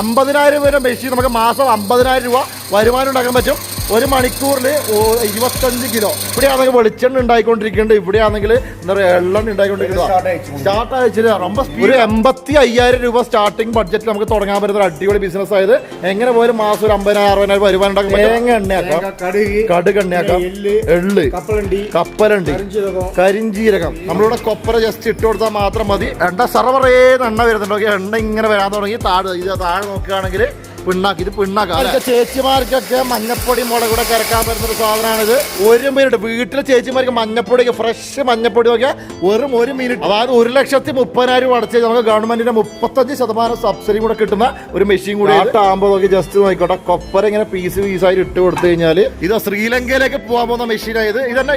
അമ്പതിനായിരം വരെ മെഷീൻ നമുക്ക് മാസം അമ്പതിനായിരം രൂപ വരുമാനം ഉണ്ടാക്കാൻ പറ്റും. ഒരു മണിക്കൂറിൽ ഇരുപത്തഞ്ച് കിലോ ഇവിടെയാണെങ്കിൽ വെളിച്ചെണ്ണ ഉണ്ടായിക്കൊണ്ടിരിക്കുന്നുണ്ട് ഇവിടെയാണെങ്കിൽ എന്താ പറയുക എള്ളെണ്ണ ഉണ്ടായിക്കൊണ്ടിരിക്കുന്നത് സ്റ്റാർട്ട് അയച്ചില്ല ரொம்ப speed. ഒരു എൺപത്തി അയ്യായിരം രൂപ സ്റ്റാർട്ടിംഗ് ബഡ്ജറ്റിൽ നമുക്ക് തുടങ്ങാൻ പറ്റുന്ന ഒരു അടിപൊളി ബിസിനസ് ആയത് എങ്ങനെ പോലും മാസം ഒരു അമ്പതിനായിരം അറുപതിനായിരം വരുമാനം ഉണ്ടാക്കാൻ പറ്റും തേങ്ങ എണ്ണയാക്കാം കടുക് കടുക് എണ്ണയാക്കാം എള്ള്, എള്ള് കപ്പലണ്ടി കപ്പലണ്ടി കരിഞ്ചീരകം കരിഞ്ചീരകം നമ്മളിവിടെ കൊപ്പര ജസ്റ്റ് ഇട്ട് കൊടുത്താൽ മാത്രം മതി എണ്ണ സർവറേന്ന് എണ്ണ വരുന്നുണ്ട് ഓക്കെ എണ്ണ ഇങ്ങനെ വരാൻ തുടങ്ങി താഴെ ഇത് താഴെ നോക്കുകയാണെങ്കിൽ പിണ്ണാക്ക് ഇത് പിണ്ണാക്കാം ചേച്ചിമാർക്കൊക്കെ മഞ്ഞപ്പൊടി മുളക് കൂടെ കരക്കാൻ പറ്റുന്ന ഒരു സാധനമാണിത്. ഒരു മിനിറ്റ് വീട്ടിലെ ചേച്ചിമാർക്ക് മഞ്ഞപ്പൊടി ഫ്രഷ് മഞ്ഞപ്പൊടി ഒക്കെ വെറും ഒരു മിനിറ്റ് അതായത് ഒരു ലക്ഷത്തി മുപ്പതിനായിരം രൂപ അടച്ച് നമുക്ക് ഗവൺമെന്റിന്റെ മുപ്പത്തഞ്ച് ശതമാനം സബ്സിഡി കൂടെ കിട്ടുന്ന ഒരു മെഷീൻ കൂടി ആകുമ്പോൾ നോക്കി ജസ്റ്റ് നോക്കിക്കോട്ടെ. കൊപ്പര ഇങ്ങനെ പീസ് പീസായിട്ട് ഇട്ട് കൊടുത്തു കഴിഞ്ഞാൽ ഇത് ശ്രീലങ്കയിലേക്ക് പോകാൻ പോകുന്ന മെഷീനായത് ഇതന്നെ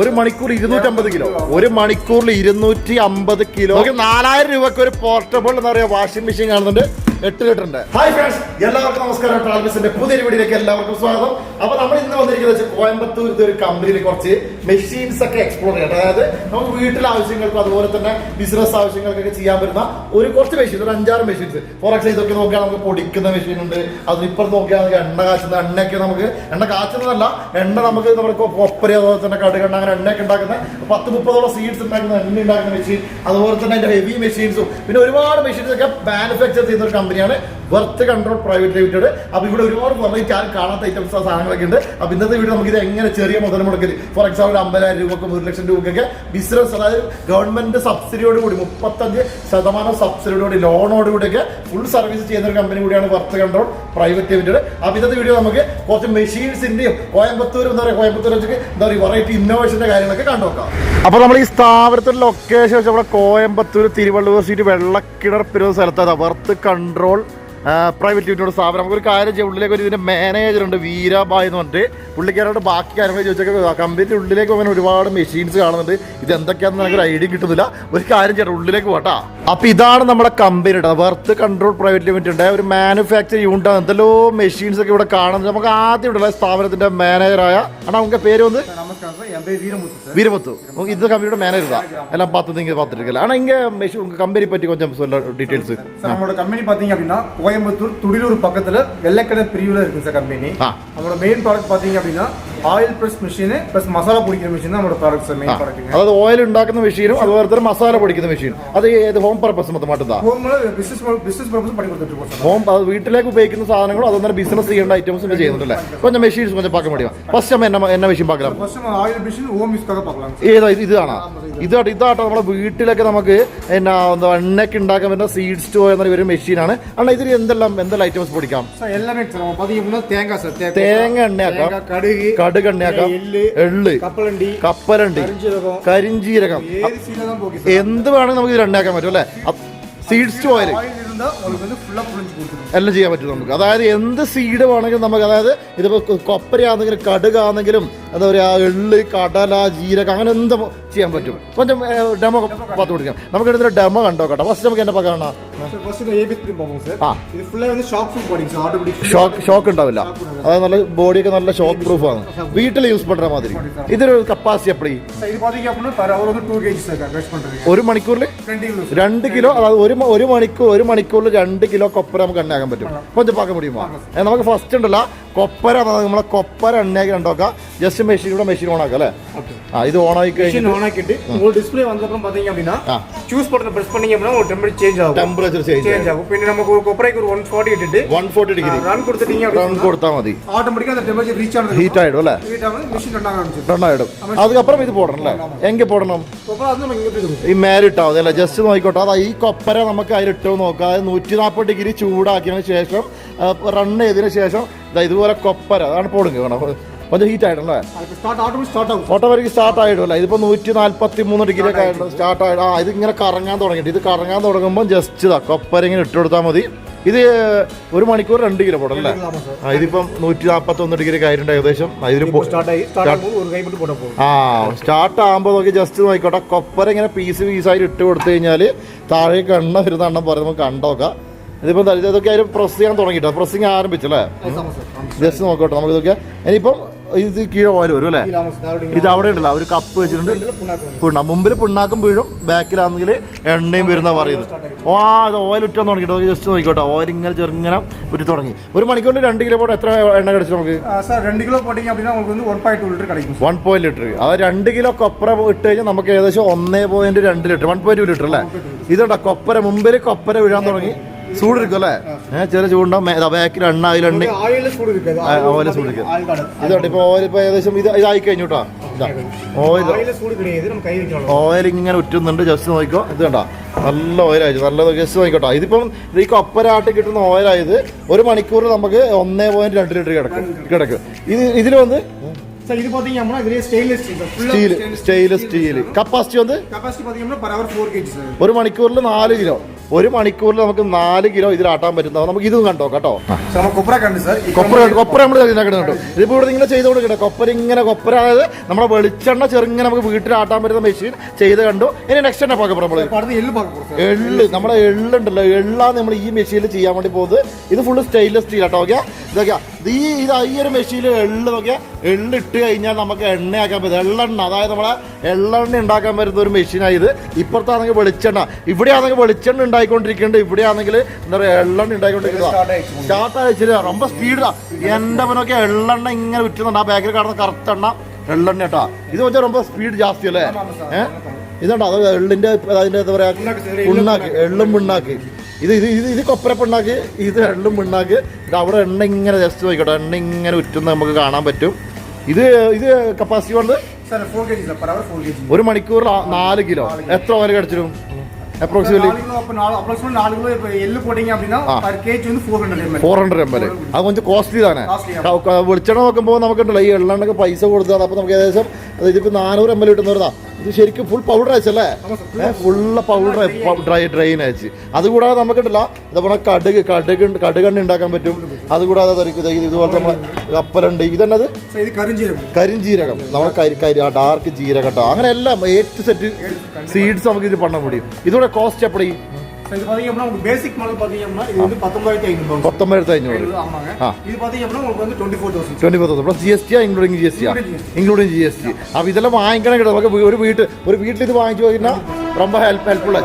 ഒരു മണിക്കൂർ ഇരുന്നൂറ്റമ്പത് കിലോ. ഒരു മണിക്കൂറിൽ ഇരുന്നൂറ്റി അമ്പത് കിലോ. നാലായിരം രൂപക്ക് ഒരു പോർട്ടബിൾ എന്ന് പറയുക വാഷിംഗ് മെഷീൻ കാണുന്നുണ്ട്. എട്ട് ഉണ്ട്. ഹായ് ഫ്രണ്ട്സ് എല്ലാവർക്കും നമസ്കാരം. ട്രാവൽസിന്റെ പുതിയ വീഡിയോയിലേക്ക് എല്ലാവർക്കും സ്വാഗതം. അപ്പൊ നമ്മൾ ഇന്ന് വന്നിരിക്കുന്നത് കോയമ്പത്തൂർ ഒരു കമ്പനിയിൽ കുറച്ച് മെഷീൻസ് ഒക്കെ എക്സ്പ്ലോർ ചെയ്യണം അതായത് നമുക്ക് വീട്ടിലെ ആവശ്യങ്ങൾക്കും അതുപോലെ തന്നെ ബിസിനസ് ആവശ്യങ്ങൾക്കൊക്കെ ചെയ്യാൻ പറ്റുന്ന ഒരു കുറച്ച് മെഷീൻ ഒരു അഞ്ചാറ് മെഷീൻസ് ഫോർ എക്സ് ഇതൊക്കെ നോക്കിയാൽ നമുക്ക് പൊടിക്കുന്ന മെഷീൻ ഉണ്ട്. അതിനിപ്പുറത്ത് നോക്കിയാൽ നമുക്ക് എണ്ണ കാച്ചുന്ന എണ്ണയൊക്കെ നമുക്ക് എണ്ണ കാച്ചുന്നതല്ല എണ്ണ നമുക്ക് നമ്മുടെ കൊപ്പരി അതുപോലെ തന്നെ കടുകണ്ണ അങ്ങനെ എണ്ണയൊക്കെ ഉണ്ടാക്കുന്ന പത്ത് മുപ്പതോളം സീഡ്സ് ഉണ്ടാക്കുന്ന എണ്ണ ഉണ്ടാക്കുന്ന മെഷീൻ അതുപോലെ തന്നെ അതിന്റെ ഹെവി മെഷീൻസും പിന്നെ ഒരുപാട് മെഷീൻസ് ഒക്കെ മാനുഫാക്ചർ ചെയ്യുന്ന ഒരു കമ്പനിയാണ് വെർത്ത് കൺട്രോൾ പ്രൈവറ്റ് ലിമിറ്റഡ് അപ്പോൾ ഇവിടെ ഒരുപാട് വെറൈറ്റി ആരും കാണാത്ത ഐറ്റംസ് സാധനങ്ങളൊക്കെ ഉണ്ട്. അപ്പോൾ ഇന്നത്തെ വീഡിയോ നമുക്ക് ഇത് എങ്ങനെ ചെറിയ മുതൽ മുടക്കൽ ഫോർ എക്സാമ്പിൾ അമ്പതിനായിരം രൂപക്കും ഒരു ലക്ഷം രൂപക്കൊക്കെ ബിസിനസ് അതായത് ഗവൺമെന്റ് സബ്സിഡിയോട് കൂടി മുപ്പത്തഞ്ച് ശതമാനം സബ്സിഡിയോട് ലോണോട് കൂടിയൊക്കെ ഫുൾ സർവീസ് ചെയ്യുന്ന ഒരു കമ്പനി കൂടിയാണ് വെർത്ത് കൺട്രോൾ പ്രൈവറ്റ് ലിമിറ്റഡ് അപ്പോൾ ഇന്നത്തെ വീഡിയോ നമുക്ക് കുറച്ച് മെഷീൻസിന്റെയും കോയമ്പത്തൂർ എന്താ പറയുക കോയമ്പത്തൂർ എന്താ പറയുക വെറൈറ്റി ഇന്നോവേഷന്റെ കാര്യങ്ങളൊക്കെ കണ്ടുനോക്കാം അപ്പൊ നമ്മൾ ഈ സ്ഥാപനത്തിന്റെ ലൊക്കേഷൻ വെച്ചാൽ നമ്മുടെ കോയമ്പത്തൂർ തിരുവള്ളൂർ സീറ്റ് വെള്ളക്കിണർ പിരുന്ന സ്ഥലത്താണ് വെർത്ത് കൺട്രോൾ പ്രൈവറ്റ് ലിമിറ്റഡ് സ്ഥാപനം. നമുക്കൊരു കാര്യം ചെയ്യാം. ഉള്ളിലേക്ക് ഒരു ഇതിന്റെ മാനേജർ ഉണ്ട് വീരാബായ് എന്ന് പറഞ്ഞിട്ട്. പുള്ളിക്കാരോട് ബാക്കി കാര്യങ്ങൾ ചോദിച്ചൊക്കെ കമ്പനിയുടെ ഉള്ളിലേക്ക് പോകാൻ ഒരുപാട് മെഷീൻസ് കാണുന്നുണ്ട്. ഇത് എന്തൊക്കെയാണെന്ന് എനിക്കൊരു ഒരു ഐഡിയ കിട്ടുന്നില്ല. ഒരു കാര്യം ചെയ്യണം ഉള്ളിലേക്ക് പോട്ടാ അപ്പം ഇതാണ് നമ്മുടെ കമ്പനിയുടെ വർത്ത് കൺട്രോൾ പ്രൈവറ്റ് ലിമിറ്റഡ് ഒരു മാനുഫാക്ചർ യൂണിറ്റ് ആണ്. എന്തെല്ലോ മെഷീൻസ് ഒക്കെ ഇവിടെ കാണുന്നത് നമുക്ക് ആദ്യം ഇവിടെ സ്ഥാപനത്തിന്റെ മാനേജറായ ഉங்க പേര് വന്ന്? நமஸ்காரம் சார் என் பேர் வீரமுத்து சார் வீரமுத்து உங்க இந்த கம்பெனியோட மேனேஜர் தான் எல்லாம் பார்த்து நீங்க பார்த்துட்டு இருக்கல ஆனா இங்க மெஷி உங்க கம்பெனி பற்றி கொஞ்சம் சொல்ல டீடைல்ஸ் சார் நம்மளோட கம்பெனி பாத்தீங்க அப்படின்னா கோயம்புத்தூர் துடிலூர் பக்கத்துல வெள்ளைக்கடை பிரிவுல இருக்கு சார் கம்பெனி ஆ. நம்மளோட மெயின் ப்ராடக்ட் பாத்தீங்க அப்படின்னா oil press machine plus masala பிடிக்கிற மிஷின் தான் நம்மளோட ப்ராடக்ட் சார் மெயின் ப்ராடக்ட் അതായത് ഓയിൽ ഉണ്ടാക്കുന്ന മെഷീനും അതുപോലെ തന്നെ മസാല പൊടിക്കുന്ന മെഷീൻ അത് ഏത് ഹോം പർപ്പസ് മൊത്തമായിട്ടാ ஹோம்ல பிசினஸ் பிசினஸ் பர்பஸ் பண்ணி கொடுத்துட்டு இருக்கோம் சார் ഹോം അത് വീട്ടിലേക്ക് ഉപയോഗിക്കുന്ന സാധനങ്ങളും അതുപോലെ ബിസിനസ് ചെയ്യേണ്ട ഐറ്റംസും ഒക്കെ ചെയ്യുന്നുണ്ടല്ലേ கொஞ்சம் മെഷീൻസ് கொஞ்சம் பார்க்க முடியும் ഫസ്റ്റ് நம்ம என்ன என்ன മെഷീൻ பார்க்கலாம் ஃபர்ஸ்ட் நம்ம ஆயில் மிஷின் ஹோம் யூஸ்க்காக பார்க்கலாம் ഏതാ ഇത് ഇതാണോ ഇതാട്ടോ ഇതാട്ടോ നമ്മുടെ വീട്ടിലൊക്കെ നമുക്ക് എന്നാ എന്താ എണ്ണയൊക്കെ ഉണ്ടാക്കാൻ പറ്റുന്ന സീഡ് സ്റ്റോ എന്നൊരു ഒരു മെഷീനാണ് അണ്ണാ ഇതിൽ എന്തെല്ലാം എന്തെല്ലാം ഐറ്റംസ് പൊടിക്കാം சார் எல்லாமே சார் நம்ம பாத்தீங்க அப்படின்னா தேங்காய் சார் തേങ്ങ എണ്ണയാക്കാം தேங்காய் கடுகு കടുക് എണ്ണയാക്കാം எள்ளு എള്ള് கப்பலண்டி കപ്പലണ്ടി கரிஞ்சீரகம் കരിഞ്ചീരകം ஏது சீல தான் போகி சார் എന്ത് വേണമെങ്കിൽ നമുക്ക് ഇത് എണ്ണയാക്കാൻ പറ്റും അല്ലേ സീഡ്സ് ഓയിൽ ஆயில் എല്ലാം ചെയ്യാൻ പറ്റും നമുക്ക്. അതായത് എന്ത് സീഡ് വേണമെങ്കിലും നമുക്ക് അതായത് ഇതിപ്പോൾ കൊപ്പരയാണെങ്കിലും കടുകാണെങ്കിലും എന്താ പറയാ എള്ളി കടല ജീരക അങ്ങനെ എന്ത് ചെയ്യാൻ പറ്റും. കൊഞ്ചം ഡെമോ പത്ത് കൊടുക്കാം. നമുക്ക് എടുത്തൊരു ഡെമോ കണ്ടോ? കേട്ടോ. ഫസ്റ്റ് നമുക്ക് എന്നെ കാണാം ഷോക്ക് ഷോക്ക് ഉണ്ടാവില്ല. അതായത് നല്ല ബോഡിയൊക്കെ നല്ല ഷോക്ക് പ്രൂഫ് ആണ്. വീട്ടിൽ യൂസ് പണ്ട മാതിരി. ഇതൊരു കപ്പാസിറ്റി എപ്പടി ഒരു മണിക്കൂറിൽ രണ്ട് കിലോ അതായത് ഒരു ഒരു മണിക്കൂർ ഒരു മണിക്കൂർ മണിക്കൂറിൽ രണ്ട് കിലോ കൊപ്പര നമുക്ക് എണ്ണയാക്കാൻ പറ്റും കൊഞ്ചം പാക്കാൻ മുടിയുമോ ഏ, നമുക്ക് ഫസ്റ്റ് ഉണ്ടല്ല കൊപ്പര അതായത് നമ്മളെ കൊപ്പര എണ്ണയാക്കി കണ്ടോക്കാം ജസ്റ്റ് മെഷീനൂടെ മെഷീൻ ഓൺ ആക്കാം അല്ലേ ആ ഇത് ഓൺ ആയി மிஷின் കഴിഞ്ഞിട്ട് ஆன் ஆக்கிட்டு உங்களுக்கு டிஸ்ப்ளே வந்த அப்புறம் பாத்தீங்க அப்படின்னா ஆ. சூஸ் பட்டனை பிரஸ் பண்ணீங்க அப்படின்னா ஒரு டெம்பரேச்சர் சேஞ்ச் ஆகும் ടെമ്പറേച്ചർ ചേഞ്ച് சேஞ்ச் ஆகும் பின்ன நமக்கு ஒரு கொப்பரைக்கு ஒரு one forty இட்டுட்டு one forty degree run கொடுத்துட்டீங்க റൺ அப்படின்னா കൊടുത്താൽ മതി ஆட்டோமேட்டிக்கா அந்த டெம்பரேச்சர் ரீச் ஆனது ഹീറ്റ് ആയിടും അല്ലേ ஹீட் ஆகும் மிஷின் ரன் ஆக ஆரம்பிச்சிடும் റൺ ആയിടും അതുക്കപ്പുറം ഇത് പോടണം അല്ലേ എങ്കിൽ പോടണം அப்புறம் அது நம்ம இங்க போய் ഈ മേലിട്ടാ മതി അല്ലേ ജസ്റ്റ് നോക്കിക്കോട്ടെ അതാ ഈ കൊപ്പര നമുക്ക് അതിലിട്ടോ നോക്കാം അതായത് നൂറ്റി നാൽപ്പത് ഡിഗ്രി ചൂടാക്കിയതിന് ശേഷം റൺ ചെയ്തതിന് ശേഷം ഇതുപോലെ കൊപ്പര അതാണ് പൊളിങ് വേണം. വലിയ ഹീറ്റ് ആയിട്ടല്ലേ ഓട്ടോമാറ്റിക് സ്റ്റാർട്ട് ആയിട്ടല്ല ഇതിപ്പോ നൂറ്റി നാല്പത്തി മൂന്ന് ഡിഗ്രി ഒക്കെ ആയിട്ട് സ്റ്റാർട്ട് ആയിട്ട് ആ ഇത് ഇങ്ങനെ കറങ്ങാൻ തുടങ്ങിയിട്ട് ഇത് കറങ്ങാൻ തുടങ്ങുമ്പോൾ ജസ്റ്റ് ഇതാ കൊപ്പര ഇങ്ങനെ ഇട്ടുകൊടുത്താൽ മതി. ഇത് ഒരു മണിക്കൂർ രണ്ട് കിലോ പോടും അല്ലേ? ആ ഇതിപ്പം നൂറ്റി നാൽപ്പത്തൊന്ന് ഡിഗ്രി ആയിട്ടുണ്ട് ഏകദേശം. ഇതിൽ ആ സ്റ്റാർട്ട് ആകുമ്പോൾ നോക്കി ജസ്റ്റ് നോക്കിക്കോട്ടെ. കൊപ്പര ഇങ്ങനെ പീസ് പീസായിട്ട് ഇട്ട് കൊടുത്തു കഴിഞ്ഞാൽ താഴേക്ക് എണ്ണ വരുന്നെണ്ണം പറയും നമുക്ക് കണ്ടോക്കാം ഇതിപ്പം ഇതൊക്കെ അതിൽ പ്രസ് ചെയ്യാൻ തുടങ്ങിയിട്ടോ? പ്രസ്സിങ് ആരംഭിച്ചല്ലേ? ജസ്റ്റ് നോക്കട്ടെ നമുക്ക് ഇതൊക്കെ ഇനിയിപ്പം ഇത് കീഴെ പോലെ വരും അല്ലേ? ഇത് അവിടെ ഉണ്ടല്ലോ. ഒരു കപ്പ് വെച്ചിട്ടുണ്ട്. മുമ്പിൽ പുണ്ണാക്കും വീഴും ബാക്കിലാണെങ്കിൽ എണ്ണയും വരുന്ന പറയുന്നത്. ഓ അത് ഓയിൽ ഉറ്റാൻ തുടങ്ങിട്ടോ ജസ്റ്റ് നോക്കിക്കോട്ടെ. ഓയിൽ ഇങ്ങനെ ചെറുങ്ങനെ ഉരു തുടങ്ങി. ഒരു മണിക്കൂറിൽ രണ്ട് കിലോ പോട്ട് എത്ര എണ്ണ കിടച്ചു നമുക്ക്? വൺ പോയിന്റ് ലിറ്റർ അത് രണ്ട് കിലോ കൊപ്പര ഇട്ട് കഴിഞ്ഞാൽ നമുക്ക് ഏകദേശം ഒന്നേ പോയിന്റ് രണ്ട് litre one point two litre അല്ലേ? ഇതുണ്ടോ കൊപ്പര മുമ്പിൽ കൊപ്പര വീഴാൻ തുടങ്ങി. ചൂട് എടുക്കും അല്ലേ ഏഹ് ചെറിയ ചൂടുണ്ടാവും ബാക്കിൽ എണ്ണ അതിലുണ്ട് ഓയിൽ ചൂട് എടുക്കും ഇതോട്ടെ ഇപ്പോൾ ഓയിൽ ഇപ്പൊ ഏകദേശം ഇത് ഇതായി കഴിഞ്ഞു കേട്ടോ ഇതാ. ഓയിൽ ഓയിൽ ഇങ്ങനെ ഉറ്റുന്നുണ്ട്. ജസ്റ്റ് നോക്കിക്കോ. ഇത് കണ്ടോ? നല്ല ഓയിലായി. നല്ല ജസ്റ്റ് നോക്കിക്കോട്ടോ. ഇതിപ്പം ഈ കൊപ്പരാട്ട് കിട്ടുന്ന ഓയിലായത് ഒരു മണിക്കൂറിൽ നമുക്ക് ഒന്നേ പോയിന്റ് രണ്ട് ലിറ്റർ കിടക്കും. കിടക്കും. ഇത് ഇതിൽ വന്ന് சார் இது பாத்தீங்க அப்படின்னா இதுலயே stainless steel steel stainless steel capacity വന്ന് கெபாசிட்டி பாத்தீங்கன்னா per hour four KG sir ഒരു മണിക്കൂറിൽ നാല് കിലോ ഒരു മണിക്കൂറിൽ നമുക്ക് നാല് കിലോ ഇതിലാട്ടാൻ പറ്റുന്ന നമുക്ക് ഇതും കണ്ടോ കേട്ടോ சார் நம்ம கொப்பரா கண்டு சார் കൊപ്പര കൊപ്പര നമ്മൾ ഇതിനകത്ത് ഇതിപ്പോ ഇവിടെ ഇങ്ങനെ ചെയ്ത് കൊടുക്കട്ടെ കൊപ്പര ഇങ്ങനെ കൊപ്പര അതായത് നമ്മുടെ വെളിച്ചെണ്ണ ചെറുങ്ങനെ നമുക്ക് വീട്ടിൽ ആട്ടാൻ പറ്റുന്ന മെഷീൻ ചെയ്ത് കണ്ടു ഇനി നെക്സ്റ്റ് തന്നെ പാക്കപ്പോ നമ്മള് இப்ப அடுத்து எள்ளு பார்க்க போறோம் சார் എള്ള് നമ്മുടെ എള്ളുണ്ടല്ലോ എള്ളാണ് നമ്മൾ ഈ മെഷീനിൽ ചെയ്യാൻ വേണ്ടി പോകുന്നത് ഇത് full stainless steel auto okay ഇതൊക്കെ ഇത് ഈ ഇത് ഈ ഒരു മെഷീനിൽ എള്ള് നോക്കിയാൽ എള്ള് ഇട്ട് കഴിഞ്ഞാൽ നമുക്ക് എണ്ണയാക്കാൻ പറ്റും. എള്ളെണ്ണ അതായത് നമ്മളെ എള്ളെണ്ണ ഉണ്ടാക്കാൻ പറ്റുന്ന ഒരു മെഷീനാണ് ഇത്. ഇപ്പുറത്താണെങ്കിൽ വെളിച്ചെണ്ണ. ഇവിടെയാണെങ്കിൽ വെളിച്ചെണ്ണ ഉണ്ടായിക്കൊണ്ടിരിക്കുന്നുണ്ട്. ഇവിടെയാണെങ്കിൽ എന്താ പറയുക എള്ളെണ്ണ ഉണ്ടായിക്കൊണ്ടിരിക്കുന്നത് സ്റ്റാർട്ട് അയച്ചില്ല ரொம்ப സ്പീഡിലാണ് എന്റെ അവനൊക്കെ എള്ളെണ്ണ ഇങ്ങനെ വിറ്റുന്നുണ്ട്. ആ ബാക്കിൽ കാണുന്ന കറുത്ത എണ്ണ എള്ളെണ്ണ കേട്ടോ. ഇത് വെച്ചാൽ ரொம்ப സ്പീഡ് ജാസ്തി അല്ലേ? ഏഹ് ഇതുണ്ടോ? അത് എള്ളിന്റെ അതിന്റെ എന്താ പറയുക പുണ്ണാക്കി എള്ളും പുണ്ണാക്കി ഇത് ഇത് ഇത് ഇത് കൊപ്പരപ്പുണ്ടാക്കി ഇത് രണ്ടും പിണ്ണാക്ക് ഇത് അവിടെ എണ്ണ ഇങ്ങനെ ജസ്റ്റ് നോക്കിക്കോട്ടെ എണ്ണ ഇങ്ങനെ ഉറ്റുന്ന നമുക്ക് കാണാൻ പറ്റും. ഇത് ഇത് കപ്പാസിറ്റി കൊണ്ട്? ഒരു മണിക്കൂറിൽ നാല് കിലോ. എത്ര ഓല കടിച്ചിരും ഫോർ ഹൺഡ്രഡ് എം എൽ അത് കൊഞ്ചം കോസ്റ്റ്ലി തന്നെ വെളിച്ചെണ്ണ നോക്കുമ്പോൾ നമുക്കുണ്ടല്ലോ ഈ എള്ളെണ്ണൊക്കെ പൈസ കൊടുത്താൽ അപ്പൊ നമുക്ക് ഏകദേശം ഇതിപ്പോ നാനൂറ് എം എൽ കിട്ടുന്നവരുതാ. ഇത് ശരിക്കും ഫുൾ പൗഡർ അയച്ചല്ലേ ഫുള്ള പൗഡർ ഡ്രൈ ഡ്രൈൻ അയച്ച് അതുകൂടാതെ നമുക്കുണ്ടല്ല ഇതേപോലെ കടുക് കടുക് കടുകണ്ണ ഉണ്ടാക്കാൻ പറ്റും. അതുകൂടാതെ ഇതുപോലെ നമ്മൾ കപ്പലുണ്ട്. ഇതെന്നത്? കരിഞ്ജീരകം നമ്മളെ കരി കരി ഡാർക്ക് ജീരകട്ടോ അങ്ങനെ എല്ലാം ഏറ്റ് സെറ്റ് സീഡ്സ് നമുക്ക് ഇത് പണ്ണ മുടിയും ഇതുകൂടെ കോസ്റ്റ് എപ്പോഴും ഇതെല്ലാം വാങ്ങിക്കണം കേട്ടോ. നമുക്ക് ഒരു വീട്ടിൽ ഇത് വാങ്ങിച്ചു കഴിഞ്ഞാൽ ഹെൽപ്പ് ഹെൽപ്പ് ഉള്ള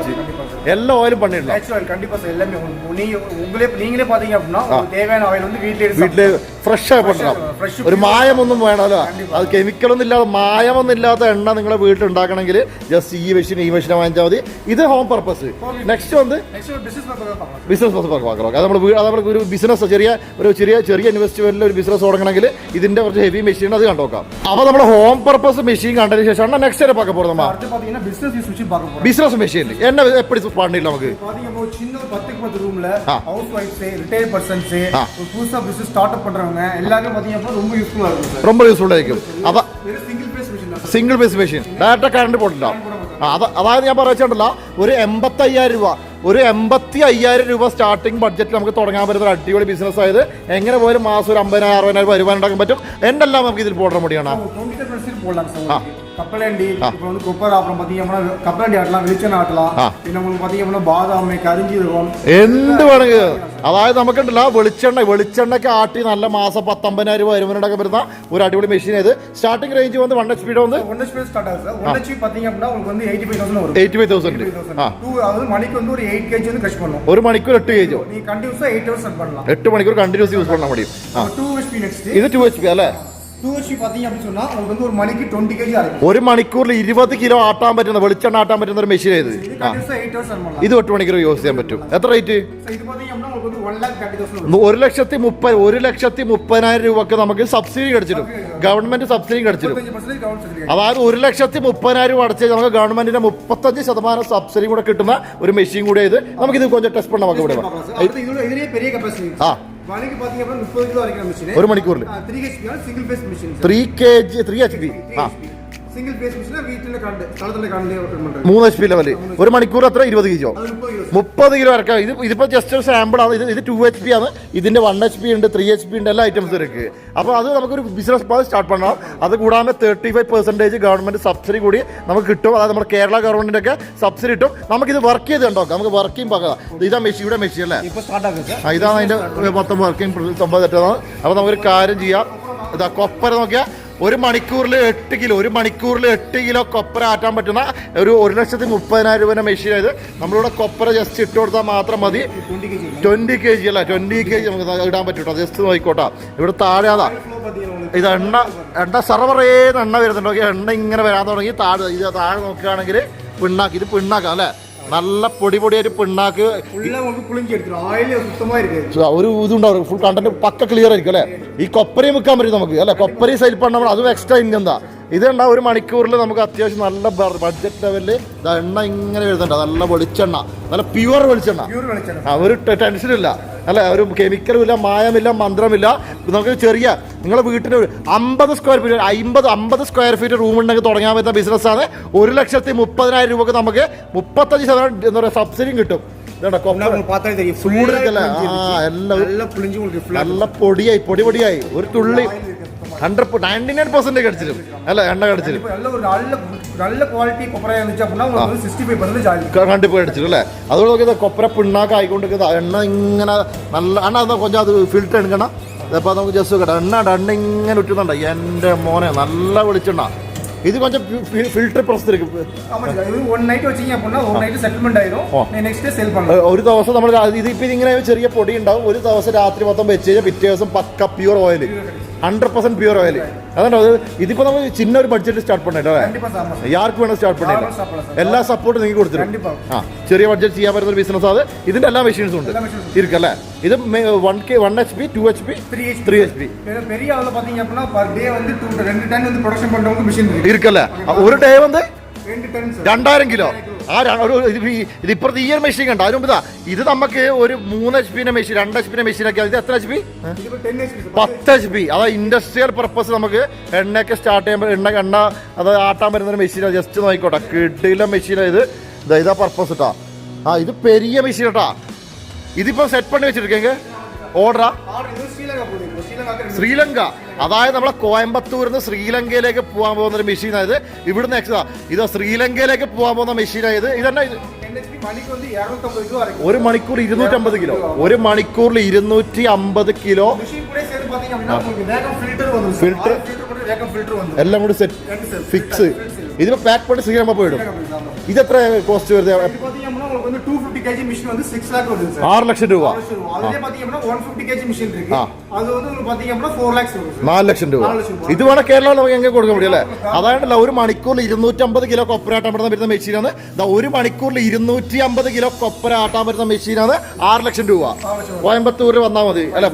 എല്ലാ ഓയിലും പണിയില്ല நேச்சுரல் ஆயில் கண்டிப்பா சார் எல்லாமே உங்களுக்கு நீங்க உங்களே நீங்களே பாத்தீங்க அப்படின்னா உங்களுக்கு தேவையான ஆயில் வந்து வீட்லயே எடுத்து വീട്ടില് ഫ്രഷ് ആയി പറ്റണം fresh ഒരു മായമൊന്നും വേണമല്ലോ അത് കെമിക്കലൊന്നും ഇല്ലാതെ മായമൊന്നും ഇല്ലാത്ത എണ്ണ നിങ്ങളെ വീട്ടിൽ ഉണ്ടാക്കണമെങ്കിൽ ജസ്റ്റ് ഈ മെഷീൻ ഈ മെഷീൻ വാങ്ങിച്ചാൽ മതി ഇത് ഹോം പർപ്പസ് നെക്സ്റ്റ് വന്ന് நெக்ஸ்ட் ஒரு பிசினஸ் பார்க்கலாம் ബിസിനസ് പാക്കണം അത് നമ്മൾ അത് നമ്മൾ ഒരു ബിസിനസ് ചെറിയ ഒരു ചെറിയ ചെറിയ ഇൻവെസ്റ്റ്മെന്റിൽ ഒരു ബിസിനസ് തുടങ്ങണമെങ്കിൽ ഇതിന്റെ കുറച്ച് ഹെവി മെഷീൻ അത് കണ്ടോക്കാം അപ്പോൾ നമ്മൾ ഹോം പർപ്പസ് മെഷീൻ കണ്ടതിന് ശേഷമാണ് നെക്സ്റ്റ് വരെ பார்க்க போகிறோம் நம்ம அடுத்து பாத்தீங்கன்னா பிசினஸ் யூஸ் வச்சு பார்க்க போறோம் பிசினஸ் மெஷின் என்ன எப்படி பண்ணிடலாம் நமக்கு பாத்தீங்க இப்போ ஒரு சின்ன ஒரு பத்துக்கு பத்து ரூம்ல ஆ. ஹவுஸ் ஒய்ஃப்ஸ் ரிட்டையர் பர்சன்ஸ் ஆ. ஒரு புதுசா பிசினஸ் ஸ்டார்ட் அப் பண்றவங்க எல்லாருக்கும் பாத்தீங்க அப்படின்னா ரொம்ப யூஸ்ஃபுல்லா இருக்கும் சார் ரொம்ப യൂസ്ഫുൾ ആയിരിക്കും അപ്പൊ வெறும் சிங்கிள் பேஸ் மிஷின் தான் single phase machine direct current പോട്ടില്ല ആ, അത് അതായത് ഞാൻ പറയുന്നുണ്ടല്ല ഒരു എൺപത്തി അയ്യായിരം രൂപ ഒരു എൺപത്തി അയ്യായിരം രൂപ സ്റ്റാർട്ടിംഗ് ബഡ്ജറ്റിൽ നമുക്ക് തുടങ്ങാൻ പറ്റുന്ന ഒരു അടിപൊളി ബിസിനസ് ആയത് എങ്ങനെ പോലും മാസം ഒരു അമ്പതിനായിരം അറുപതിനായിരം വരുമാനം ഉണ്ടാക്കാൻ പറ്റും എന്തെല്ലാം നമുക്ക് ഇതിൽ പോടാൻ முடியும் டுவெண்ட்டி ஃபைவ் பர்சன்ட் போடலாம் சார் ஆ. உங்களுக்கு. கப்பலண்டி இப்போ வந்து கொப்பர் அப்புறம் பாத்தீங்க அப்படின்னா கப்பலண்டி ஆட்டலாம் வெளிச்செண்ணெய் ஆட்டலாம் ஆ. പിന്നെ உங்களுக்கு பாத்தீங்க அப்படின்னா பாதாம் கரிஞ்சீரகம் എന്ത് വേണമെങ്കിൽ അതായത് നമുക്കുണ്ടല്ല വെളിച്ചെണ്ണ വെളിച്ചെണ്ണയ്ക്ക് ആട്ടി നല്ല മാസം പത്തൊമ്പതിനായിരം രൂപ വരുമാനം ഉണ്ടാക്കാൻ പറ്റുന്ന ഒരു അടിപൊളി മെഷീൻ ഇത് സ്റ്റാർട്ടിംഗ് റേഞ്ച് വന്ന് വൺ എച്ച് പിയുടെ വന്ന് ஒன் ஹெச்பி ஸ்டார்ட் ஆகுது சார் ஒன் ஹெச்பி பாத்தீங்க அப்படின்னா உங்களுக்கு வந்து எயிட்டி ஃபைவ் தௌசண்ட் வரும் എയ്റ്റി ഫൈവ് തൗസൻഡ് ആ டூ அதாவது மணிக்கு வந்து ஒரு எயிட் கேஜி வந்து கஷ் பண்ணும் ഒരു മണിക്കൂർ എട്ട് കേജോ நீங்க கண்டினியூஸா எயிட் ஹவர்ஸ் ரன் பண்ணலாம் എട്ട് മണിക്കൂർ കണ്ടിന്യൂസ് യൂസ് பண்ண முடியும் ആ டூ ஹெச்பி நெக்ஸ்ட் ഇത് ടു എച്ച് പി അല്ലേ ഒരു മണിക്കൂറിൽ ഇരുപത് കിലോ ആട്ടാൻ പറ്റുന്ന വെളിച്ചെണ്ണ ആട്ടാൻ പറ്റുന്ന ഒരു മെഷീൻ ആയത് ഇത് എട്ട് മണിക്കൂർ യൂസ് ചെയ്യാൻ പറ്റും. എത്ര റേറ്റ് ഒരു ലക്ഷത്തി മുപ്പത് ഒരു ലക്ഷത്തി മുപ്പതിനായിരം രൂപക്ക് നമുക്ക് സബ്സിഡി കടിച്ചിടും. ഗവൺമെന്റ് സബ്സിഡി കടിച്ചിടും. അതായത് ഒരു ലക്ഷത്തി മുപ്പതിനായിരം രൂപ അടച്ചാൽ നമുക്ക് ഗവൺമെന്റിന്റെ മുപ്പത്തഞ്ച് ശതമാനം സബ്സിഡി കൂടെ കിട്ടുന്ന ഒരു മെഷീൻ കൂടെ ആയത് നമുക്ക് ഇത് കൊഞ്ചം ടെസ്റ്റ് പണം നമുക്ക് ഇവിടെ ആ. ഒരു മണിക്കൂറിൽ three K G three H P ആ. സിംഗിൾ മൂന്ന് എച്ച് പി ലെവൽ ഒരു മണിക്കൂർ അത്ര ഇരുപത് കിലോ മുപ്പത് കിലോ ഇറക്കാം ഇത് ഇതിപ്പോ ജസ്റ്റ് ഒരു സാമ്പിൾ ആണ്. ഇത് ഇത് ടു എച്ച് പി ആണ്. ഇതിന്റെ വൺ എച്ച് പി ഉണ്ട് ത്രീ എച്ച് പി ഉണ്ട് എല്ലാ ഐറ്റംസും ഇരിക്ക് അപ്പോൾ അത് നമുക്കൊരു ബിസിനസ് പാത് സ്റ്റാർട്ട് பண்ணலாம் അത് കൂടാതെ thirty five percentage government subsidy കൂടി നമുക്ക് കിട്ടും. അതായത് നമ്മുടെ കേരള ഗവൺമെന്റിന്റെ ഒക്കെ സബ്സിഡി കിട്ടും. നമുക്ക് ഇത് വർക്ക് ചെയ്ത് കണ്ടോ നമുക്ക് വർക്കിംഗ് പക്കാം. ഇതാ മെഷീൻ ഇവിടെ മെഷീൻ അല്ലേ? ഇതാണ് അതിന്റെ മൊത്തം വർക്കിംഗ് തൊമ്പത് എട്ടാണ് അപ്പോൾ നമുക്കൊരു കാര്യം ചെയ്യാം. ഇതാ കൊപ്പര നോക്കിയാൽ ഒരു മണിക്കൂറിൽ എട്ട് കിലോ ഒരു മണിക്കൂറിൽ എട്ട് കിലോ കൊപ്പര ആറ്റാൻ പറ്റുന്ന ഒരു ഒരു ലക്ഷത്തി മുപ്പതിനായിരം രൂപ മെഷീനായത് നമ്മളിവിടെ കൊപ്പര ജസ്റ്റ് ഇട്ട് കൊടുത്താൽ മാത്രം മതി. ട്വന്റി കെ ജി അല്ല ട്വന്റി കെ ജി നമുക്ക് ഇടാൻ പറ്റൂട്ടോ. ജസ്റ്റ് നോക്കിക്കോട്ടെ. ഇവിടെ താഴെ അതാ ഇത് എണ്ണ എണ്ണ സർവറേന്ന് എണ്ണ വരുന്നുണ്ടോ എണ്ണ ഇങ്ങനെ വരാൻ തുടങ്ങി താഴെ ഇത് താഴെ നോക്കുകയാണെങ്കിൽ പിണ്ണാക്ക് ഇത് പിണ്ണാക്കാം അല്ലേ? നല്ല പൊടി പൊടി ഒരു പിണ്ണാക്ക് ഒരു ഇതുണ്ടാവും. ഫുൾ കണ്ടന്റ് പക്ക ക്ലിയർ ആയിരിക്കും അല്ലെ? ഈ കൊപ്പരയും വിൽക്കാൻ പറ്റും നമുക്ക് അല്ലെ? കൊപ്പരയും സെയിൽ പണ്ണ അതും എക്സ്ട്രാ ഇന്ത്യ എന്താ ഇതുണ്ട ഒരു മണിക്കൂറിൽ നമുക്ക് അത്യാവശ്യം നല്ല ബഡ്ജറ്റ് ലെവലിൽ എണ്ണ ഇങ്ങനെ എഴുതണ്ട നല്ല വെളിച്ചെണ്ണ. നല്ല പ്യുവർ വെളിച്ചെണ്ണ. ആ ഒരു ടെൻഷനില്ല അല്ല ഒരു കെമിക്കലും ഇല്ല മായമില്ല മന്ത്രമില്ല. നമുക്ക് ചെറിയ നിങ്ങളുടെ വീട്ടിന് അമ്പത് സ്ക്വയർ ഫീറ്റ് അമ്പത് അമ്പത് സ്ക്വയർ ഫീറ്റ് റൂം ഉണ്ടെങ്കിൽ തുടങ്ങാൻ പറ്റുന്ന ബിസിനസ്സാണ് ഒരു ലക്ഷത്തി മുപ്പതിനായിരം രൂപക്ക് നമുക്ക് മുപ്പത്തഞ്ച് ശതമാനം എന്താ പറയുക സബ്സിഡിയും കിട്ടും. നല്ല പൊടിയായി പൊടി പൊടിയായി. ഒരു തുള്ളി. ഹൺഡ്രഡ് നയൻറ്റി നയൻ പെർസെന്റ് കടിച്ചിരും അല്ല എണ്ണ കടിച്ചിരും இப்ப நல்ல ஒரு நல்ல நல்ல குவாலிட்டி கொப்பரையா இருந்துச்சு அப்படின்னா உங்களுக்கு வந்து சிக்ஸ்டி ஃபைவ் பர்சன்டேஜ் ஆயில் കണ്ടിപ്പോ അടിച്ചിരും അല്ലേ അതുകൊണ്ട് നോക്കിയത് കൊപ്പര പിണ്ണാക്ക് ആയിക്കൊണ്ടിരിക്കുന്നത് എണ്ണ ഇങ്ങനെ നല്ല എണ്ണ എന്താ കൊഞ്ചം അത് ഫിൽറ്റർ എടുക്കണം അപ്പോൾ നമുക്ക് ജസ്റ്റ് നോക്കട്ടെ എണ്ണ എണ്ണ ഇങ്ങനെ ഉറ്റുന്നുണ്ട് എൻ്റെ മോനെ നല്ല വെളിച്ചെണ്ണ ഇത് കൊഞ്ചം ഫിൽറ്റർ പ്രസ് ഇരിക്കും ஆமா சார் இது ஒன் நைட் வச்சீங்க அப்படின்னா ஒரு நைட் செட்டில்மெண்ட் ஆயிரும் ஓ. நெக்ஸ்ட் டே செல் பண்ணலாம் ഒരു ദിവസം നമ്മൾ ഇത് ഇപ്പം ഇതിങ്ങനെ ചെറിയ പൊടി ഉണ്ടാവും ഒരു ദിവസം രാത്രി മൊത്തം വെച്ച് കഴിഞ്ഞാൽ പിറ്റേ ദിവസം പക്ക pure oil hundred percent pure oil അതുകൊണ്ട് അത് ഇതിപ്പോ നമ്മൾ ചിന്ന ഒരു ബഡ്ജറ്റ് സ്റ്റാർട്ട് പണിട്ടോ கண்டிப்பா சார் ஆமா சார் യാർക്ക് വേണം സ്റ്റാർട്ട് யாரும் പണിയില്ല சாப்பிடலாம் சார் എല്ലാ സപ്പോർട്ടും നിങ്ങൾക്ക് കൊടുത്തിട്ടുണ്ട് கண்டிப்பா ആ ചെറിയ ബഡ്ജറ്റ് ചെയ്യാൻ പറ്റുന്ന ഒരു ബിസിനസ് അത് ഇതിന്റെ എല്ലാ മെഷീൻസും ഉണ്ട് എല്ലാ machines ഇരിക്കല്ലേ ഇത് one K one H P two H P three H three H P பெரிய பெரிய அளவில் பார்த்தீங்க அப்படின்னா பர் டே வந்து டூ ரெண்டு டன் வந்து ப்ரொடக்ஷன் பண்ணுறவங்க மிஷின் இருக்கு ഇരിക്കല്ലേ ആ, ഒരു ഡേ വന്ന് ரெண்டு டன் சார் രണ്ടായിരം കിലോ ആ ര- ഒരു ഇത് ഈ- ഇത് ഇപ്പുറത്ത് ഈ ഒരു മെഷീൻ കണ്ട അതിന് മുമ്പ് ഇതാ ഇത് നമുക്ക് ഒരു മൂന്ന് എച്ച് പിന്റെ മെഷീൻ രണ്ട് എച്ച് പിന്റെ മെഷീൻ ഒക്കെ ഇത് എത്ര എച്ച് പി இது டென் ஹெச்பி சார் പത്ത് എച്ച് പി അതായത് ഇൻഡസ്ട്രിയൽ പർപ്പസ് നമുക്ക് എണ്ണയൊക്കെ സ്റ്റാർട്ട് ചെയ്യുമ്പോൾ എണ്ണ എണ്ണ അത് ആട്ടാൻ പറ്റുന്ന ഒരു മെഷീനാണ് ജസ്റ്റ് നോക്കിക്കോട്ടെ കിടില മെഷീനാണ് ഇത് ദാ ഇതാ പർപ്പസ് ഇട്ടാ ആ ഇത് പെരിയ മെഷീൻ കേട്ടാ ഇതിപ്പോ സെറ്റ് പണി വെച്ചിരിക്കെങ്കിൽ ഓർഡറാ ஆர்டர் இது ஸ்ரீலங்கா போகுது இப்போ ஸ்ரீலங்காக்கு ശ്രീലങ്ക അതായത് നമ്മളെ കോയമ്പത്തൂരിൽ നിന്ന് ശ്രീലങ്കയിലേക്ക് പോകാൻ പോകുന്ന ഒരു മെഷീനായത് ഇവിടുന്ന് എക്സാ ഇത് ശ്രീലങ്കയിലേക്ക് പോകാൻ പോകുന്ന മെഷീനായത് ഇതന്നെ ഇത് டென் ஹெச்பி மணிக்கு வந்து இரநூத்தம்பது கிலோ வரைக்கும் ഒരു മണിക്കൂർ ഇരുന്നൂറ്റമ്പത് കിലോ ഒരു മണിക്കൂറിൽ ഇരുന്നൂറ്റി അമ്പത് കിലോ மிஷின் கூட சேர்த்து பார்த்தீங்க அப்படின்னா உங்களுக்கு வேகம் ஃபில்டர் வந்து Filter? ஃபில்டர் கூட வேகம் ஃபில்டர் வந்து എല്ലാം കൂടി സെറ്റ് ரெண்டு சார் ഫിക്സ് ഇതിന് പാക്ക് പണി ശ്രീലങ്ക പോയിടും ഇത് എത്ര കോസ്റ്റ് വരുന്നത് இது பார்த்தீங்க அப்படின்னா உங்களுக்கு வந்து டூ ஃபிஃப்டி கேஜி மிஷின் வந்து சிக்ஸ் லேக் வருது சார் ആറ് ലക്ഷം രൂപ அதுலேயே பார்த்தீங்க அப்படின்னா ஒன் ஃபிஃப்டி கேஜி மிஷின் இருக்கு ஆ. அது வந்து உங்களுக்கு பார்த்தீங்க அப்படின்னா ஃபோர் லேக்ஸ் வரும் சார் നാല് ലക്ഷം രൂപ നാല് ലക്ഷം രൂപ. ഇത് വേണം കേരളത്തിൽ നമുക്ക് എങ്ങനെ കൊടുക്കാൻ പറ്റില്ല അതായതല്ല ഒരു മണിക്കൂറിൽ ഇരുന്നൂറ്റമ്പത് കിലോ കൊപ്പര ആട്ടാൻ പറ്റുന്ന വരുന്ന മെഷീനാണ് ദാ ഒരു മണിക്കൂറിൽ ഇരുന്നൂറ്റി അമ്പത് കിലോ കൊപ്പര ആട്ടാൻ പറ്റുന്ന മെഷീനാണ് ആറ് ലക്ഷം രൂപ കോയമ്പത്തൂരിൽ വന്നാൽ മതി അല്ല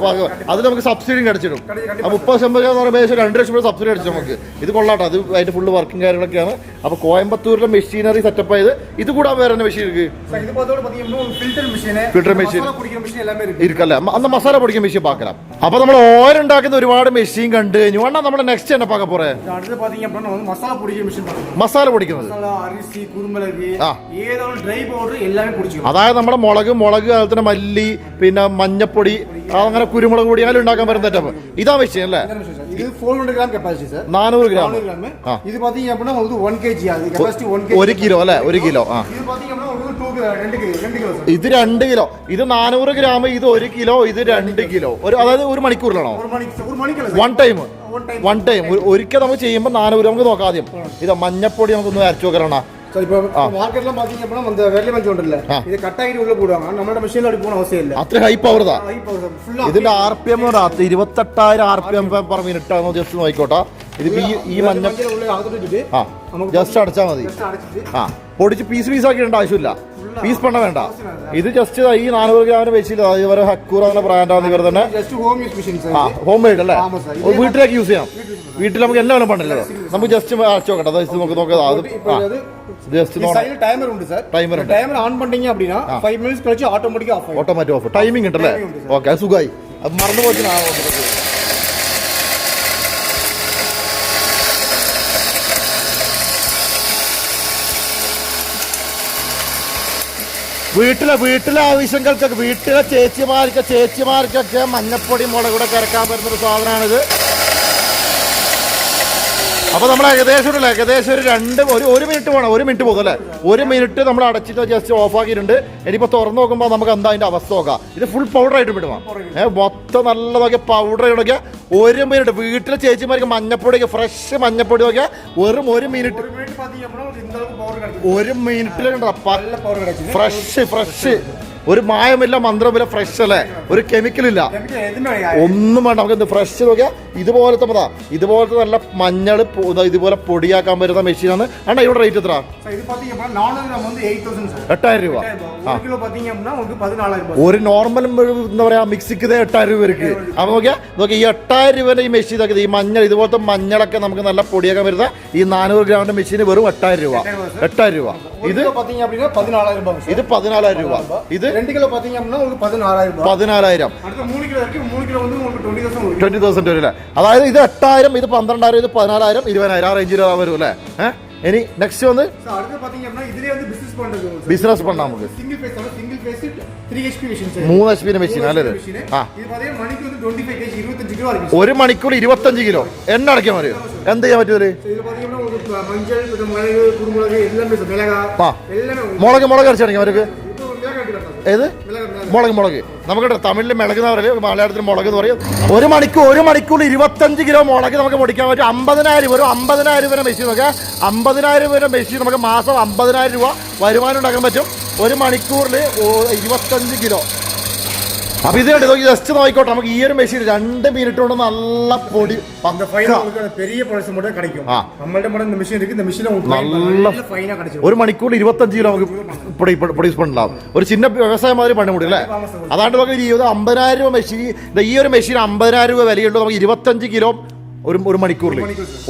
അത് നമുക്ക് സബ്സിഡിയും കിടച്ചിടും ആ മുപ്പത് ശമ്പത് എന്ന് പറയുമ്പോൾ ഏകദേശം രണ്ട് ലക്ഷം രൂപ സബ്സിഡി അടിച്ചു നമുക്ക് ഇത് കൊള്ളാട്ടോ അത് അതിന്റെ ഫുള്ള് വർക്കും കാര്യങ്ങളൊക്കെയാണ് അപ്പൊ കോയമ്പത്തൂരിലെ മെഷീനറി സെറ്റപ്പ് ആയത് ഇത് കൂടെ വേറെ മെഷീൻ ഫിൽട്ടർ മെഷീൻ ഇരിക്കല്ലേ. അന്ന് മസാല പൊടിക്കുന്ന മെഷീൻ പാക്കലാം. അപ്പൊ നമ്മൾ ഓയിൽ ഉണ്ടാക്കുന്ന ഒരുപാട് മെഷീൻ കണ്ടു കഴിഞ്ഞു. വേണ്ട നമ്മുടെ നെക്സ്റ്റ് എന്നെ പാക്ക പോറേ? മസാല പൊടിക്കുന്നത്. അതായത് നമ്മുടെ മുളക് മുളക് അതുപോലെ തന്നെ മല്ലി പിന്നെ മഞ്ഞപ്പൊടി അങ്ങനെ കുരുമുളക് പൊടി അങ്ങനെ ഉണ്ടാക്കാൻ പറ്റുന്ന സെറ്റപ്പ് ഇതാ മെഷീൻ അല്ലേ? നാനൂറ് ഗ്രാം ഇത് പാത്തീங்கன்னா ஆ. இது பாத்தீங்க அப்படின்னா உங்களுக்கு ஒன் கேஜி அது கெப்பாசிட்டி ஒன் கேஜி ഒരു കിലോ അല്ലേ ഒരു കിലോ ആ இது பாத்தீங்க அப்படின்னா உங்களுக்கு டூ ரெண்டு கிலோ ரெண்டு கிலோ சார் ഇത് രണ്ട് കിലോ ഇത് നാനൂറ് ഗ്രാം ഇത് ഒരു കിലോ ഇത് രണ്ട് കിലോ ഒരു அதாவது ഒരു മണിക്കൂറിലാണോ ஒரு மணிக்கு ஒரு மணிக்கு one time one time one time ഒരിക്കൽ നമുക്ക് ചെയ്യുമ്പോൾ നാനൂറ് നമുക്ക് നോക്കാം ആദ്യം ഇത് മഞ്ഞപ്പൊടി നമുക്കൊന്ന് അരച്ചു നോക്കണ சார் இப்போ மார்க்கெட்லாம் பாத்தீங்க அப்படின்னா அந்த வெள்ளை மஞ்சள் ஒன்று இல்ல ஆ. இது கட்டாயிட்டு உள்ள போடுவாங்க நம்மளோட மிஷின்ல அப்படி போன அவசியம் இல்ல അത്ര ഹൈ പവർ താ ஹை பவர் ஃபுல்லா ഇതിന്റെ R P M ഇരുപത്തെട്ടായിരം R P M per minute ആണോ ജസ്റ്റ് നോക്കിക്കോട്ടെ ഇത് ഈ ഈ മഞ്ഞ மஞ்சள் உள்ள அகத்து வச்சுட்டு ആ ജസ്റ്റ് അടച്ചാൽ മതി ஜஸ்ட் அடைச்சிட்டு ആ പൊടിച്ച് പീസ് പീസ് ആക്കി ഇടേണ്ട ആവശ്യമില്ല പീസ് പണ വേണ്ട. ഇത് ജസ്റ്റ് ഈ നാനൂറ് ഗ്രാമിന് വെച്ചില്ല ഇവരെ ഹക്കൂർ അങ്ങനെ ബ്രാൻഡാണ് ഇവർ തന്നെ. ഹോം മെയ്ഡ് അല്ലേ? വീട്ടിലേക്ക് യൂസ് ചെയ്യാം വീട്ടിൽ നമുക്ക് എല്ലാ വേണം പണില്ല നമുക്ക് ജസ്റ്റ് അടച്ചു നോക്കട്ടെ. ജസ്റ്റ് നമുക്ക് നോക്കാം. അത് ഓട്ടോമാറ്റിക് ഓഫ് ടൈമിംഗ് ഉണ്ടല്ലേ? ഓക്കെ സുഖമായി അത് മറന്നു പോയി വീട്ടിലെ വീട്ടിലെ ആവശ്യങ്ങൾക്കൊക്കെ വീട്ടിലെ ചേച്ചിമാർക്ക് ചേച്ചിമാർക്കൊക്കെ മഞ്ഞപ്പൊടി മുളകൂടെ കരക്കാൻ പറ്റുന്ന ഒരു സാധനമാണിത്. അപ്പോൾ നമ്മൾ ഏകദേശം ഒരു ഏകദേശം ഒരു രണ്ട് ഒരു ഒരു മിനിറ്റ് വേണം ഒരു മിനിറ്റ് പോകും അല്ലേ? ഒരു മിനിറ്റ് നമ്മൾ അടച്ചിട്ട് ജസ്റ്റ് ഓഫ് ആക്കിയിട്ടുണ്ട്. ഇനിയിപ്പോൾ തുറന്നു നോക്കുമ്പോൾ നമുക്ക് എന്താ അതിന്റെ അവസ്ഥ നോക്കാം. ഇത് ഫുൾ പൗഡർ ആയിട്ട് വിടുവാ ഏഹ് മൊത്തം നോക്കിയ പൗഡർ ഇടയ്ക്കുക ഒരു മിനിറ്റ് വീട്ടിലെ ചേച്ചിമാർക്ക് മഞ്ഞപ്പൊടി ഫ്രഷ് മഞ്ഞപ്പൊടി നോക്കിയാൽ വെറും ഒരു മിനിറ്റ് ഒരു മിനിറ്റിലുണ്ട് ഫ്രഷ് ഫ്രഷ് ഒരു മായമില്ല മന്ത്രമില്ല ഫ്രഷ് അല്ലേ? ഒരു കെമിക്കൽ ഇല്ല. ഒന്നും വേണ്ട നമുക്ക് എന്ത് ഫ്രഷ് നോക്കിയാൽ ഇതുപോലത്തെ പതാ ഇതുപോലത്തെ നല്ല മഞ്ഞൾ ഇതുപോലെ പൊടിയാക്കാൻ പറ്റുന്ന മെഷീനാണ് അണ്ണാ ഇവിടെ റേറ്റ് എത്ര എട്ടായിരം രൂപ. ഒരു നോർമൽ എന്താ പറയാ മിക്സിക്ക് എട്ടായിരം രൂപ വരിക്ക് അപ്പൊ നോക്കിയാ നോക്കിയാൽ ഈ എട്ടായിരം രൂപ ഈ മെഷീൻ ആക്കിയത് ഈ മഞ്ഞൾ ഇതുപോലത്തെ മഞ്ഞളൊക്കെ നമുക്ക് നല്ല പൊടിയാക്കാൻ വരുന്ന ഈ നാനൂറ് ഗ്രാമിന്റെ മെഷീന് വെറും എട്ടായിരം രൂപ. എട്ടായിരം രൂപ. இது ഇത് பாத்தீங்க அப்படின்னா பதினாலாயிரம் ரூபாய் சார் ഇത് പതിനാലായിരം രൂപ ഇത് ரெண்டு கிலோ பாத்தீங்க அப்படின்னா உங்களுக்கு பதினாறாயிரம் ரூபாய் പതിനാലായിരം அடுத்து மூணு கிலோ இருக்கு மூணு கிலோ வந்து உங்களுக்கு டுவெண்ட்டி தௌசண்ட் வரும் ട്വന്റി തൗസൻഡ് വരും അല്ലേ അതായത് ഇത് എട്ടായിരം ഇത് പന്ത്രണ്ടായിരം ഇത് പതിനാലായിരം ഇരുപതിനായിരം ആ റേഞ്ചിൽ വരും അല്ലേ ഏഹ് ഇനി നെക്സ്റ്റ് വന്ന് சார் அடுத்து பாத்தீங்க அப்படின்னா இதுலயே வந்து பிசினஸ் பண்றது ബിസിനസ് പണ്ടാ നമുക്ക് சிங்கிள் பேஸ் சிங்கிள் മൂന്ന് എച്ച് പിന്നെ മെഷീൻ അല്ലേ ആ. ഒരു മണിക്കൂർ ഇരുപത്തഞ്ച് കിലോ എണ്ണ അടയ്ക്കാൻ മതി എന്ത് ചെയ്യാൻ പറ്റും ആ മുളക് മുളക്. അടിച്ചടയ്ക്കും അവർക്ക്. ഏത്? മുളക് മുളക്. നമുക്ക് തമിഴിൽ മിളക് എന്ന് പറയുന്നത് മലയാളത്തിൽ മുളക് എന്ന് പറയും. ഒരു മണിക്കൂർ ഒരു മണിക്കൂർ ഇരുപത്തഞ്ച് കിലോ മുളക് നമുക്ക് പൊടിക്കാൻ പറ്റും. അമ്പതിനായിരം ഒരു അമ്പതിനായിരം രൂപ മെഷീൻ നോക്കാം. അമ്പതിനായിരം രൂപ മെഷീൻ നമുക്ക് മാസം അമ്പതിനായിരം രൂപ വരുമാനം ഉണ്ടാക്കാൻ പറ്റും. ഒരു മണിക്കൂറിൽ ഇരുപത്തഞ്ച് കിലോ. അപ്പൊ ഇത് കണ്ടു നോക്കി ജസ്റ്റ് നോക്കിക്കോട്ടെ. നമുക്ക് ഈ ഒരു മെഷീൻ രണ്ട് മിനിറ്റ് കൊണ്ട് നല്ല പൊടി പെരിയ ഒരു മണിക്കൂർ ഇരുപത്തഞ്ച് കിലോ നമുക്ക് പ്രൊഡ്യൂസ് പണ്ടാവും ഒരു ചിന്ന വ്യവസായം മാതിരി പണി മുടി അല്ലേ? അതാണ്ട് നമുക്ക് ഇരുപത് അമ്പതിനായിരം രൂപ മെഷീൻ ഈ ഒരു മെഷീൻ അമ്പതിനായിരം രൂപ വിലയുള്ളൂ നമുക്ക് ഇരുപത്തഞ്ച് കിലോ ഒരു ഒരു മണിക്കൂറിൽ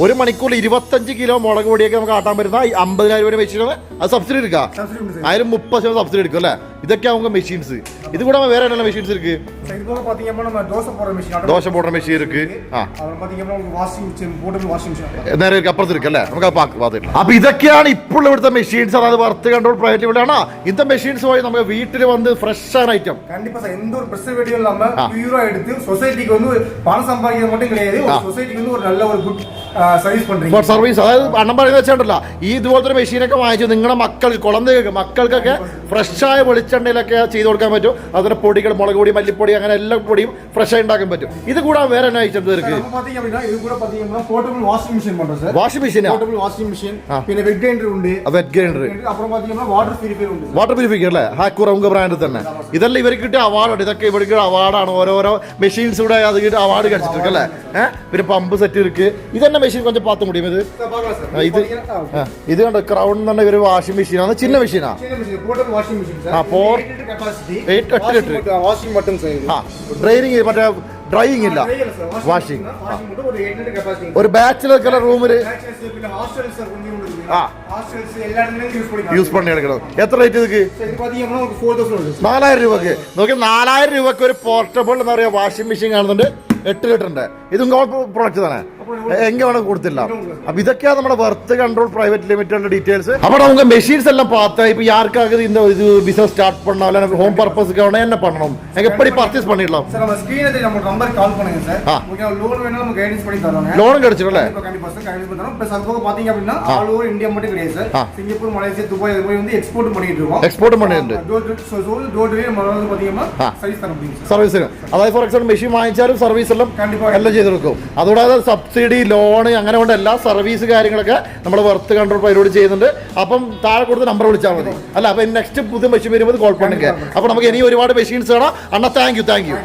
ഒരു മണിക്കൂറിൽ ഇരുപത്തഞ്ച് കിലോ മുളക് പൊടിയൊക്കെ നമുക്ക് ആട്ടാൻ പറ്റുന്ന അമ്പതിനായിരം രൂപ വെച്ചിട്ടാണ് അത് സബ്സിഡി എടുക്കുക. അതിൽ മുപ്പത് ശതമാനം സബ്സിഡി എടുക്കും അല്ലേ? ഇതൊക്കെ നമുക്ക് മെഷീൻസ് ഇത് കൂടെ വേറെ എന്തെല്ലാം മെഷീൻസ് இருக்கு சார், இது போக பாத்தீங்க அப்படின்னா நம்ம தோசை போடுற மிஷின் ദോശ പോടുന്ന മെഷീൻ இருக்கு ആ அப்புறம் பாத்தீங்க அப்படின்னா உங்களுக்கு washing machine portable washing machine നേരെ ഇരിക്ക്, അപ്പുറത്ത് ഇരിക്കും അല്ലേ നമുക്ക് അത് പാക്ക് പാത്തില്ല അപ്പൊ ഇതൊക്കെയാണ് ഇപ്പോൾ ഇവിടുത്തെ മെഷീൻസ് അതായത് വർത്ത് കൺട്രോൾ പ്രൈവറ്റ് ഇവിടെയാണ് ഇന്നത്തെ മെഷീൻസ് വഴി നമുക്ക് വീട്ടിൽ വന്ന് ഫ്രഷ് ആണ് ഐറ്റം கண்டிப்பா சார் எந்த ஒரு ப்ரிசர்வேட்டிவ் இல்லாம பியூரா எடுத்து சொசைட்டிக்கு வந்து ஒரு பணம் சம்பாதிக்கிறது மட்டும் கிடையாது ஒரு சொசைட்டிக்கு வந்து ஒரு நல்ல ஒரு குட் சர்வீஸ் பண்றீங்க ഫോർ സർവീസ് അതായത് അണ്ണം പറയുന്നത് വെച്ചിട്ടല്ല ഈ ഇതുപോലത്തെ ഒരു മെഷീനൊക്കെ വാങ്ങിച്ചു നിങ്ങളുടെ മക്കൾ കുളന്തകൾക്ക് മക്കൾക്കൊക്കെ ഫ്രഷായ വെളിച്ചെണ്ണയിലൊക്കെ ചെയ്തു കൊടുക്കാൻ പറ്റും. അതിന്റെ പൊടികൾ മുളക് പൊടി മല്ലിപ്പൊടി അങ്ങനെ എല്ലാ പൊടിയും ഫ്രഷായി ഉണ്ടാക്കാൻ പറ്റും. ഇത് കൂടെ വേറെ എന്നാ വെച്ചിട്ട് വാഷിംഗ് മെഷീൻ വാഷിംഗ് മെഷീൻ പിന്നെ വെറ്റ് ഗ്രൈൻഡർ ഉണ്ട്. Wet grinder water purifier water purifier അല്ലേ? ഹാക്കൂർ ഉങ്ക ബ്രാൻഡ് തന്നെ. ഇതെല്ലാം ഇവർക്ക് കിട്ടിയ അവാർഡാണ് ഇതൊക്കെ ഇവർക്ക് അവാർഡാണ് ഓരോരോ മെഷീൻസ് ഇവിടെ അത് അവാർഡ് കഴിച്ചിട്ടുണ്ട് അല്ലേ? പിന്നെ പമ്പ് സെറ്റ് ഇരിക്ക് ഇതന്നെ മെഷീൻ കൊഞ്ച പാത്ത മുടിയും ഇത് ഇത് ഇത് കണ്ടോ ക്രൗൺ തന്നെ ഒരു വാഷിംഗ് മെഷീനാണ് ചിന്ന മെഷീനാ ആ. ഫോർ എയ്റ്റ് എട്ട് ലിറ്റർ വാഷിംഗ് മട്ടും ആ ഡ്രൈനിങ് മറ്റേ ഡ്രൈയിങ് ഇല്ല. വാഷിംഗ് ഒരു ബാച്ചിലർക്കുള്ള റൂമിൽ ആ. യൂസ് പണി എടുക്കണം എത്ര റേറ്റ് ഇതൊക്കെ? നാലായിരം രൂപക്ക്. നോക്കി നാലായിരം രൂപക്ക് ഒരു പോർട്ടബിൾ എന്ന് പറയുക വാഷിംഗ് മെഷീൻ കാണുന്നുണ്ട്. എട്ട് ലിറ്ററിന്റെ ഇതും പ്രോഡക്റ്റ് തന്നെ എങ്ങനെ വേണമെങ്കിൽ കൊടുത്തില്ല. അപ്പൊ ഇതൊക്കെയാണ് നമ്മുടെ വർത്ത് കൺട്രോൾ പ്രൈവറ്റ് ലിമിറ്റഡിന്റെ ഡീറ്റെയിൽസ് അപ്പൊ നമുക്ക് മെഷീൻസ് എല്ലാം പാത്ത. ഇപ്പൊ ആർക്കാകും இந்த இது பிசினஸ் ஸ்டார்ட் பண்ணலாம் இல்ல ஹோம் பர்பஸ்க்கு வேணா என்ன பண்ணணும் எங்க எப்படி பர்ச்சேஸ் பண்ணிடலாம் சார் நம்ம ஸ்கிரீன்ல தெரியும் நம்ம நம்பர் கால் பண்ணுங்க சார் ஓகே லோன் வேணா நம்ம கைடன்ஸ் பண்ணி தரோம் லோன் கிடைச்சிரல கண்டிப்பா sir guidance all over India மட்டும் கிடையாது சார் சிங்கப்பூர் மலேசியா துபாய் போய் வந்து எக்ஸ்போர்ட் பண்ணிட்டு இருக்கோம் எக்ஸ்போர்ட் பண்ணிட்டு சர்வீஸ் அதாவது மெஷின் வாங்கிச்சாലും സർവീസ് എല്ലാം എല്ലാം ചെയ്ത് കൊടുക്കും. അതുകൂടാതെ സബ്സിഡി ലോണ് അങ്ങനെ കൊണ്ട് എല്ലാ സർവീസ് കാര്യങ്ങളൊക്കെ നമ്മൾ വർത്ത് കൺട്രോൾ പരിപാടി ചെയ്യുന്നുണ്ട്. അപ്പം താഴെ കൊടുത്ത് നമ്പർ വിളിച്ചാൽ മതി. അല്ല അപ്പം നെക്സ്റ്റ് പുതിയ മെഷീൻ വരുമ്പോൾ കോൾ പണിക്കുക അപ്പോൾ നമുക്ക് ഇനി ഒരുപാട് മെഷീൻസ് വേണം. അണ്ണ താങ്ക് യു താങ്ക് യു.